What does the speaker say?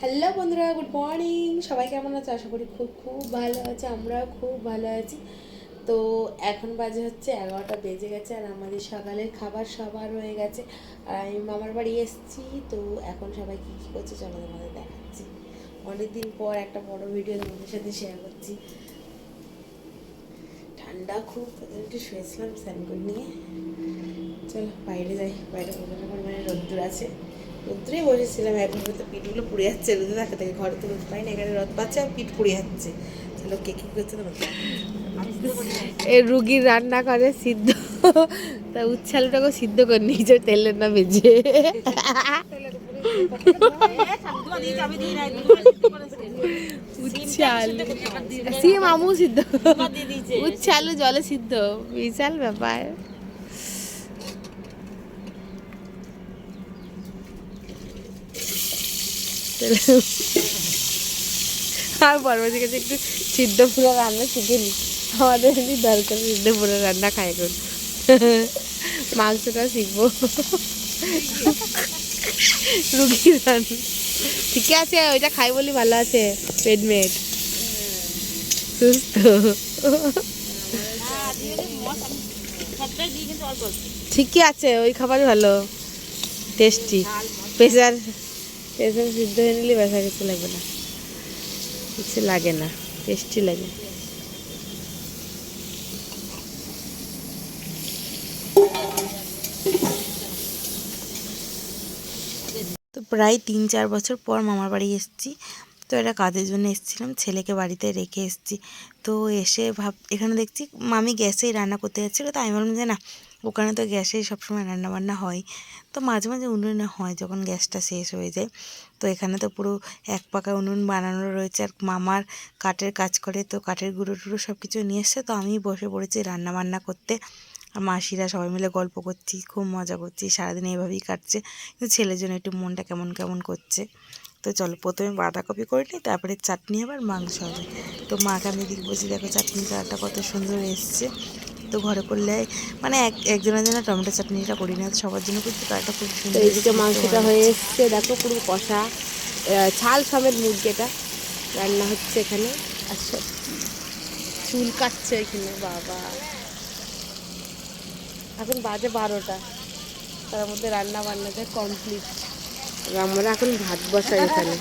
Hello বন্ধুরা, good morning. সবাই কেমন আছে? আশা করি খুব খুব ভালো আছে, আমরাও খুব ভালো আছি। তো এখন বাজে হচ্ছে এগারোটা, বেজে গেছে আর আমাদের সকালের খাবার সবার হয়ে গেছে। আর আমি মামার বাড়ি এসেছি, তো এখন সবাই কী কী করছে চলো তোমাদের দেখাচ্ছি। অনেকদিন পর একটা বড় ভিডিও তোমাদের সাথে শেয়ার করছি। ঠান্ডা খুব একটু শুয়েছিলাম স্নান করে নিয়ে। চলো বাইরে যাই, বাইরে পরিমাণে রোদ্দুর আছে। রোদ্দুরেই বসেছিলাম এখন তো পিঠগুলো পুড়ে যাচ্ছে রোদে থাকে থেকে ঘরে তো রোদ পাই না এখানে রোদ পাচ্ছে আর পিঠ পুড়ে যাচ্ছে। চলো কে কী করছে তোমার এ রুগীর রান্না করে সিদ্ধ তা উচ্ছালটাকে সিদ্ধ করে নিয়েছে তেলের না ভেজে। উচ্ছাল। সিম আমু সিদ্ধ। উচ্ছালু জলে সিদ্ধ বিশাল ব্যাপার। আর বড়বাজি কাছে একটু সিদ্ধ পুরো রান্না শিখে নি আমাদের দরকার সিদ্ধ পুরো রান্না খাই এখন। মাংসটা শিখব। রুগীর রান্না। ঠিকই আছে ওইটা খাই বলি ভালো আছে পেটমেট সুস্থ। ঠিকই আছে ওই খাবারই ভালো। টেস্টি প্রেশার প্রেশার সিদ্ধ হয়ে নিলে ব্যথা কিছু লাগবে না। কিছু লাগে না টেস্টি লাগে। তো প্রায় তিন চার বছর পর মামার বাড়ি এসেছি। তো এটা কাজের জন্য এসেছিলাম, ছেলেকে বাড়িতে রেখে এসেছি। তো এসে ভাব, এখানে দেখছি মামি গ্যাসেই রান্না করতে যাচ্ছিল তো আমি বললাম যে না, ওখানে তো গ্যাসেই সবসময় রান্না বান্না হয়। তো মাঝে মাঝে উনুনে হয় যখন গ্যাসটা শেষ হয়ে যায়। তো এখানে তো পুরো এক পাকা উনুন বানানো রয়েছে আর মামার কাঠের কাজ করে, তো কাঠের গুঁড়ো টুড়ো সব কিছু নিয়ে এসছে। তো আমি বসে পড়েছি রান্নাবান্না করতে। আর মাসিরা সবাই মিলে গল্প করছি, খুব মজা করছি, সারাদিন এইভাবেই কাটছে। কিন্তু ছেলের জন্য একটু মনটা কেমন কেমন করছে। তো চলো প্রথমে বাঁধাকপি করে নিই তারপরে চাটনি আবার মাংস হবে। তো মাকে আমি দিক বলছি দেখো চাটনি কালারটা কত সুন্দর এসছে। তো ঘরে করলে মানে এক একজনের জন্য টমেটো চাটনিটা করি না সবার জন্য কিন্তু কালারটা খুব সুন্দর এইদিকে মাংসটা হয়ে এসছে দেখো পুরো কষা ছাল সমেত মুরগিটা রান্না হচ্ছে এখানে। আচ্ছা চুল কাটছে এখানে বাবা। এখন বাজে বারোটা। তার মধ্যে রান্না বান্নাটা কমপ্লিট আমরা এখন ভাত বসাই এখানে।